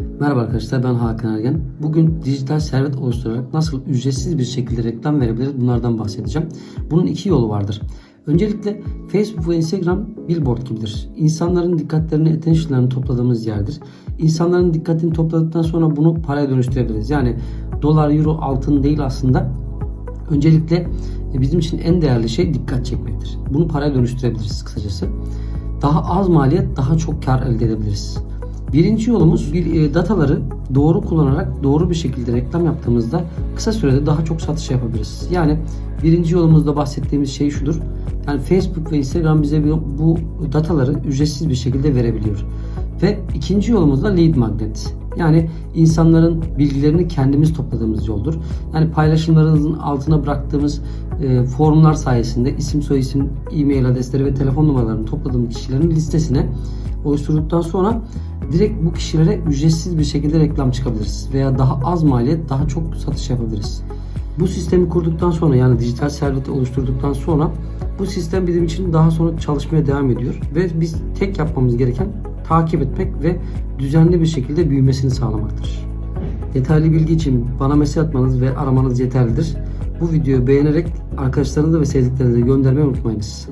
Merhaba arkadaşlar ben Hakan Ergen. Bugün dijital servet oluşturarak nasıl ücretsiz bir şekilde reklam verebiliriz bunlardan bahsedeceğim. Bunun iki yolu vardır. Öncelikle Facebook ve Instagram billboard gibidir. İnsanların dikkatlerini, attention'larını topladığımız yerdir. İnsanların dikkatini topladıktan sonra bunu paraya dönüştürebiliriz. Yani dolar, euro, altın değil aslında. Öncelikle e, bizim için en değerli şey dikkat çekmektir. Bunu paraya dönüştürebiliriz kısacası. Daha az maliyet, daha çok kar elde edebiliriz. Birinci yolumuz e, dataları doğru kullanarak doğru bir şekilde reklam yaptığımızda kısa sürede daha çok satış yapabiliriz. Yani birinci yolumuzda bahsettiğimiz şey şudur. Yani Facebook ve Instagram bize bu dataları ücretsiz bir şekilde verebiliyor. Ve ikinci yolumuz da lead magnet. Yani insanların bilgilerini kendimiz topladığımız yoldur. Yani paylaşımlarınızın altına bıraktığımız e, formlar sayesinde isim soyisim, e-mail adresleri ve telefon numaralarını topladığımız kişilerin listesine oluşturduktan sonra direkt bu kişilere ücretsiz bir şekilde reklam çıkabiliriz. Veya daha az maliyet daha çok satış yapabiliriz. Bu sistemi kurduktan sonra yani dijital serveti oluşturduktan sonra bu sistem bizim için daha sonra çalışmaya devam ediyor. Ve biz tek yapmamız gereken takip etmek ve düzenli bir şekilde büyümesini sağlamaktır. Detaylı bilgi için bana mesaj atmanız ve aramanız yeterlidir. Bu videoyu beğenerek arkadaşlarınıza ve sevdiklerinize göndermeyi unutmayınız.